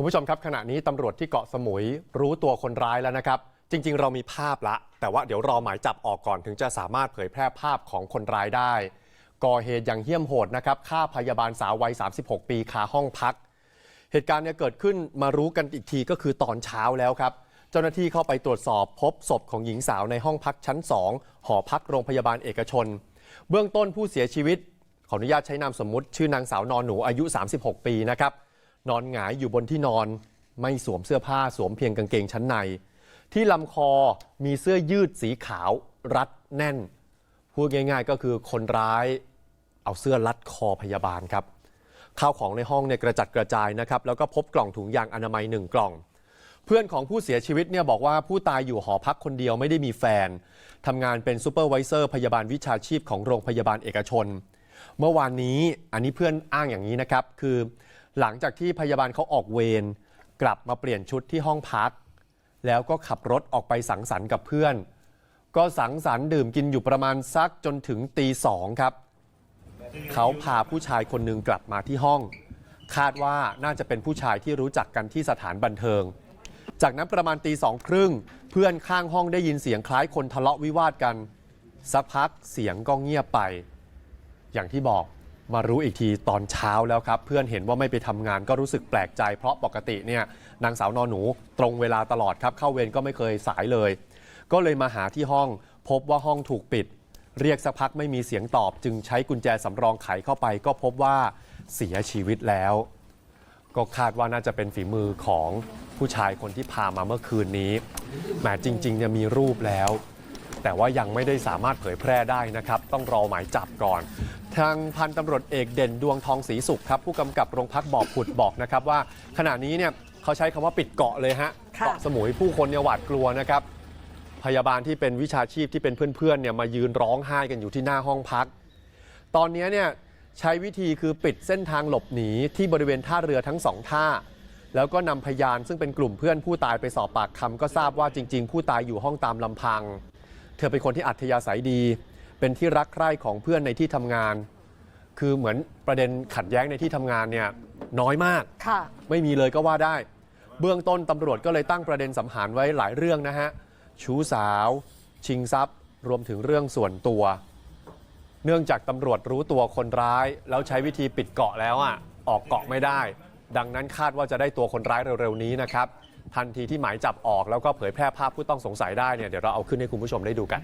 คุณผู้ชมครับขณะนี้ตำรวจที่เกาะสมุยรู้ตัวคนร้ายแล้วนะครับ จริง ๆ เรามีภาพละ แต่ว่าเดี๋ยวรอหมายจับออกก่อนถึงจะสามารถเผยแพร่ภาพของคนร้ายได้ ก่อเหตุอย่างเหี้ยมโหดนะครับฆ่าพยาบาลสาววัย 36 ปีคาห้องพัก เหตุการณ์เนี่ยเกิดขึ้นมารู้กันอีกทีก็คือตอนเช้าแล้วครับ เจ้าหน้าที่เข้าไปตรวจสอบพบศพของหญิงสาวในห้องพักชั้น 2 หอพักโรงพยาบาลเอกชน เบื้องต้นผู้เสียชีวิตขออนุญาตใช้นามสมมุติ ชื่อนางสาวนอนหนูอายุ 36 ปีนะครับ นอนหงายอยู่บนที่นอนไม่สวมเสื้อผ้าสวมเพียงกางเกงชั้นใน ที่ลำคอมีเสื้อยืดสีขาวรัดแน่น พูดง่ายๆ ก็คือคนร้ายเอาเสื้อรัดคอพยาบาลครับข้าวของในห้องเนี่ยกระจัดกระจายนะครับแล้วก็พบกล่องถุงยางอนามัยหนึ่งกล่อง เพื่อนของผู้เสียชีวิตเนี่ยบอกว่าผู้ตายอยู่หอพักคนเดียวไม่ได้มีแฟนทำงานเป็นซูเปอร์วิเซอร์พยาบาลวิชาชีพของโรงพยาบาลเอกชน เมื่อวานนี้อันนี้เพื่อนอ้างอย่างนี้นะครับ คือ หลังจากที่พยาบาลเขาออกเวรกลับมาเปลี่ยนชุดที่ห้องพัก แล้วก็ขับรถออกไปสังสรรค์กับเพื่อน ก็สังสรรค์ดื่มกินอยู่ประมาณสักจนถึงตีสองครับ เขาพาผู้ชายคนหนึ่งกลับมาที่ห้อง คาดว่าน่าจะเป็นผู้ชายที่รู้จักกันที่สถานบันเทิง จากนั้นประมาณตีสองครึ่งเพื่อนข้างห้องได้ยินเสียงคล้ายคนทะเลาะวิวาทกัน สักพักเสียงก็เงียบไป อย่างที่บอก มารู้อีกทีตอนเช้าแล้วครับ เพื่อนเห็นว่าไม่ไปทำงานก็รู้สึกแปลกใจ เพราะปกติเนี่ยนางสาวนอนหนูตรงเวลาตลอดครับ เข้าเวรก็ไม่เคยสายเลย ก็เลยมาหาที่ห้อง พบว่าห้องถูกปิด เรียกสักพักไม่มีเสียงตอบ จึงใช้กุญแจสำรองไขเข้าไป ก็พบว่าเสียชีวิตแล้ว ก็คาดว่าน่าจะเป็นฝีมือของผู้ชายคนที่พามาเมื่อคืนนี้แหมจริงๆเนี่ยมีรูปแล้วแต่ว่ายังไม่ได้สามารถเผยแพร่ได้นะครับ ต้องรอหมายจับก่อน ทางพันตำรวจเอกเด่นดวงทองศรีสุขครับผู้กำกับโรงพักบ่อผุดบอกนะครับว่าขณะนี้เนี่ยเขาใช้คำว่าปิดเกาะเลยฮะค่ะ เกาะสมุยผู้คนเนี่ยหวาดกลัวนะครับพยาบาลที่เป็นวิชาชีพที่เป็นเพื่อนๆเนี่ยมายืนร้องไห้กันอยู่ที่หน้าห้องพัก ตอนนี้เนี่ยใช้วิธีคือปิดเส้นทางหลบหนีที่บริเวณท่าเรือทั้งสองท่า แล้วก็นำพยานซึ่งเป็นกลุ่มเพื่อนผู้ตายไปสอบปากคำก็ทราบว่าจริง ๆ ผู้ตายอยู่ห้องตามลำพัง เธอเป็นคนที่อัธยาศัยดี เป็นที่รักใคร่ของเพื่อนในที่ทำงาน คือเหมือนประเด็นขัดแย้งในที่ทำงานเนี่ยน้อยมาก ค่ะ ไม่มีเลยก็ว่าได้ เบื้องต้นตำรวจก็เลยตั้งประเด็นสังหารไว้หลายเรื่องนะฮะ ชู้สาว ชิงทรัพย์ รวมถึงเรื่องส่วนตัว เนื่องจากตำรวจรู้ตัวคนร้าย แล้วใช้วิธีปิดเกาะแล้วอะ ออกเกาะไม่ได้ ดังนั้นคาดว่าจะได้ตัวคนร้ายเร็วๆนี้นะครับ ทันทีที่หมายจับออกแล้วก็เผยแพร่ภาพผู้ต้องสงสัยได้เนี่ยเดี๋ยวเราเอาขึ้นให้คุณผู้ชมได้ดูกัน